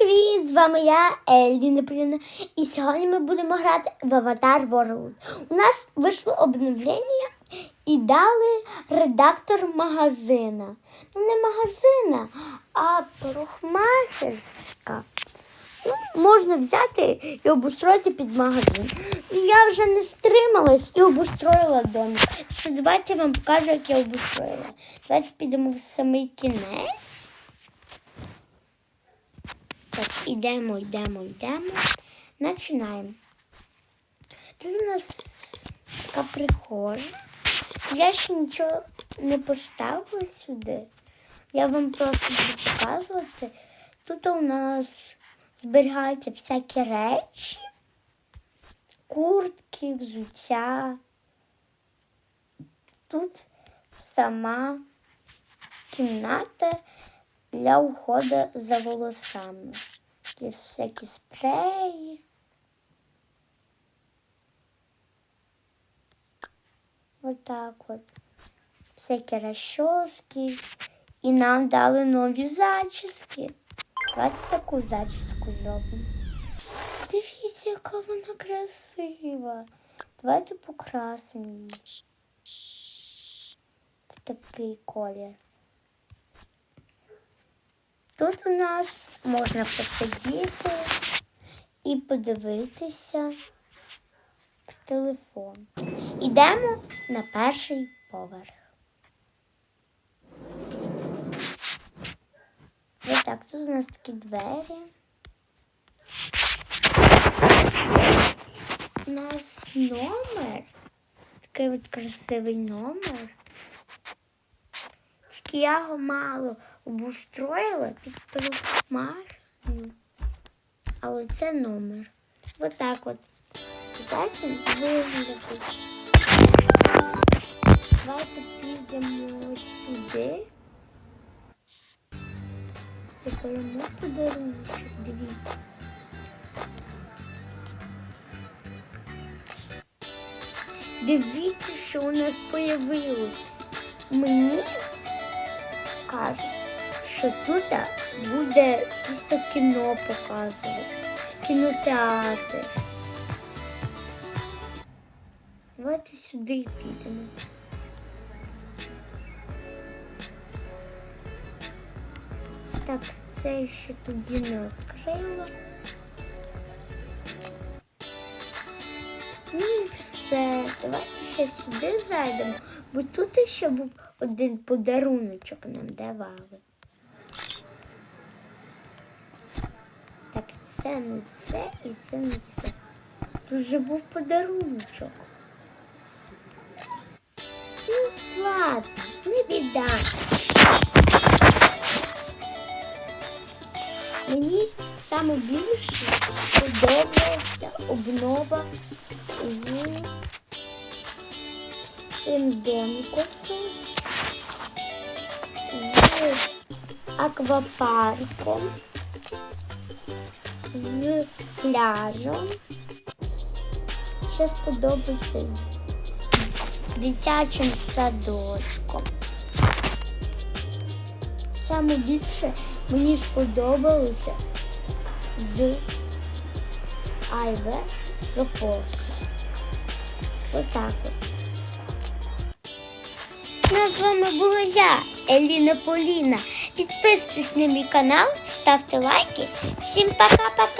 привіт! З вами я, Еліна Поліна. І сьогодні ми будемо грати в Avatar World. У нас вийшло обновлення і дали редактор магазина. Ну, не магазина, а парикмахерська. Ну, можна взяти і обустроїти під магазин. Я вже не стрималась і обустроїла домик. Що давайте я вам покажу, як я обустроїла. Давайте підемо в самий кінець. Так, ідемо, йдемо, йдемо. Починаємо. Тут у нас така прихожа. Я ще нічого не поставила сюди. Я вам просто буду показувати. Тут у нас зберігаються всякі речі, куртки, взуття. Тут сама кімната для уходу за волосами. Є всякі спреї. Отак от. Всякі розчоски. І нам дали нові зачіски. Давайте таку зачіску зробимо. Дивіться, яка вона красива. Давайте покрасимо її. В такий колір. Тут у нас можна посидіти і подивитися в телефон. Ідемо на перший поверх. Ось так, тут у нас такі двері. У нас номер. Такий от красивий номер. Тільки я його мало обустроїла під перемагою. Але це номер. Ось так от. Так він виглядить. Давайте підемо сюди. Беремо подарунок. Дивіться. Дивіться, що у нас появилось. Мені кажуть, що тут буде просто кіно показувати, кінотеатр. Давайте сюди підемо. Так, це ще тоді не відкрила. Ну і все. Давайте ще сюди зайдемо, бо тут ще був один подаруночок нам давали. Так, це не це і це не це. Тут вже був подаруночок. Ну, ладно, не біда. Мені саме більше подобається обнова з, з цим домиком, з аквапарком, з пляжем. Ще сподобається з, дитячим садочком. Саме більше мені сподобалося з Айве Репорту. Отак от. Ну, з вами була я, Еліна Поліна. Підписуйтесь на мій канал, ставте лайки. Всім пока-пока!